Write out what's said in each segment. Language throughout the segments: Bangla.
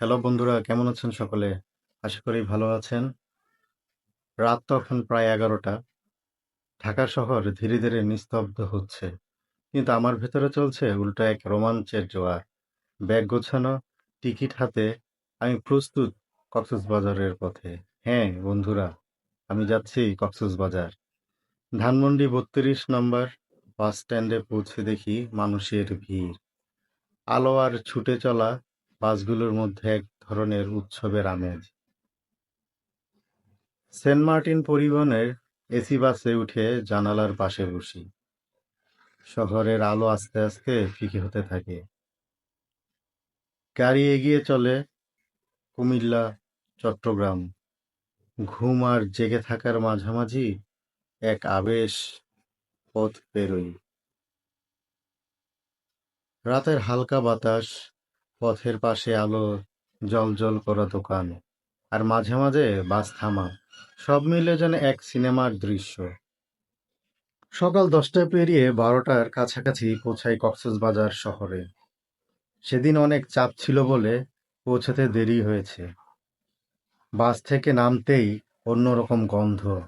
হ্যালো বন্ধুরা, কেমন আছেন সকলে? আশা করি ভালো আছেন। রাত তখন প্রায় এগারোটা। ঢাকা শহর ধীরে ধীরে নিস্তব্ধ হচ্ছে। কিন্তু আমার ভেতরে চলছে উল্টো এক রোমাঞ্চের জোয়ার। ব্যাগ গোছানো, টিকিট হাতে, আমি প্রস্তুত কক্সবাজারের পথে। হ্যাঁ বন্ধুরা, আমি যাচ্ছি কক্সবাজার। ধানমন্ডি বত্রিশ নম্বর বাস স্ট্যান্ডে পৌঁছে দেখি মানুষের ভিড়। আলো আর ছুটে চলা বাসগুলোর মধ্যে এক ধরনের উৎসবের আমেজ। সেন্ট মার্টিন পরিবহনের এসি বাসে উঠে জানালার পাশে বসি। শহরের আলো আস্তে আস্তে ফিকে হতে থাকে। গাড়ি এগিয়ে চলে কুমিল্লা, চট্টগ্রাম। ঘুম আর জেগে থাকার মাঝামাঝি এক আবেশ পথ পেরোই রাতের হালকা বাতাস পথের পাশে আলো জল করা দোকান। আর মাঝে মাঝে বাস থামা। সব মিলে যেন এক সিনেমার দৃশ্য। সকাল দশটায় পেরিয়ে বারোটার কাছাকাছি পৌঁছাই কক্সবাজার শহরে। সেদিন অনেক চাপ ছিল বলে পৌঁছাতে দেরি হয়েছে। বাস থেকে নামতেই অন্যরকম গন্ধ,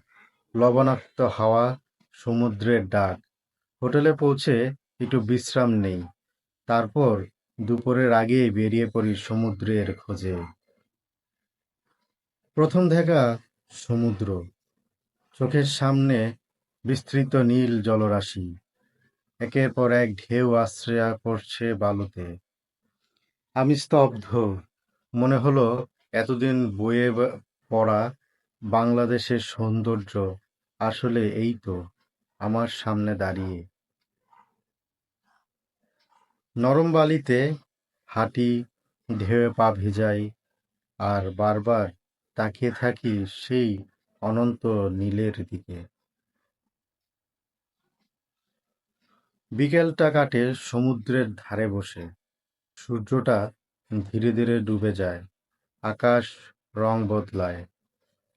লবণাক্ত হাওয়া, সমুদ্রের ডাক। হোটেলে পৌঁছে একটু বিশ্রাম নেই। তারপর দুপুরের আগেই বেরিয়ে পড়ি সমুদ্রের খোঁজে। প্রথম দেখা সমুদ্র। চোখের সামনে বিস্তৃত নীল জলরাশি। একের পর এক ঢেউ আশ্রয়া করছে বালুতে। আমি স্তব্ধ। মনে হলো এতদিন বয়ে পড়া বাংলাদেশের সৌন্দর্য। আসলে এই তো, আমার সামনে দাঁড়িয়ে। নরম বালিতে হাঁটি ঢেউয়ে পা ভিজাই আর বারবার তাকিয়ে থাকি সেই অনন্ত নীলের দিকে। বিকেলটা কাটে সমুদ্রের ধারে বসে। সূর্যটা ধীরে ধীরে ডুবে যায়। আকাশ রং বদলায়।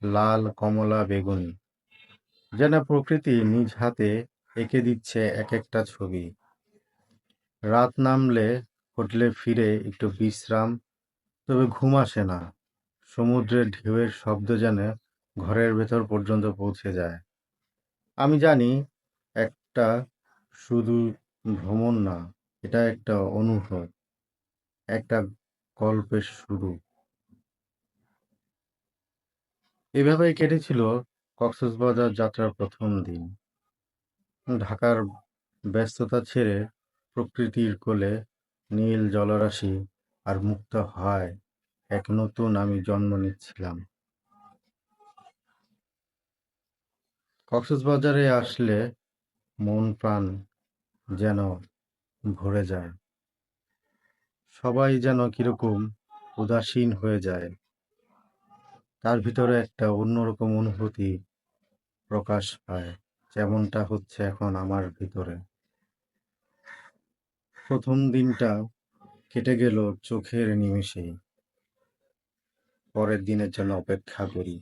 লাল কমলা বেগুনি। যেন প্রকৃতি নিজ হাতে এঁকে দিচ্ছে এক একটা ছবি। রাত নামলে হোটেলে ফিরে একটু বিশ্রাম, তবে ঘুম আসে না। সমুদ্রের ঢেউয়ের শব্দ যেন ঘরের ভেতর পর্যন্ত পৌঁছে যায়। আমি জানি একটা শুধু ভ্রমণ না, এটা একটা অনুভব, একটা গল্পের শুরু। এভাবেই কেটেছিল কক্সবাজার যাত্রার প্রথম দিন। ঢাকার ব্যস্ততা ছেড়ে প্রকৃতির কোলে নীল জলরাশি আর মুক্ত হয় এক নতুন আমি জন্ম নিচ্ছিলাম। কক্সবাজারে আসলে মন প্রাণ যেন ভরে যায়। সবাই যেন কীরকম উদাসীন হয়ে যায়। তার ভিতরে একটা অন্যরকম অনুভূতি প্রকাশ পায়, যেমনটা হচ্ছে এখন আমার ভিতরে। প্রথম দিনটা কেটে গেল চোখের নিমেষে। পরের দিনের জন্য অপেক্ষা করি।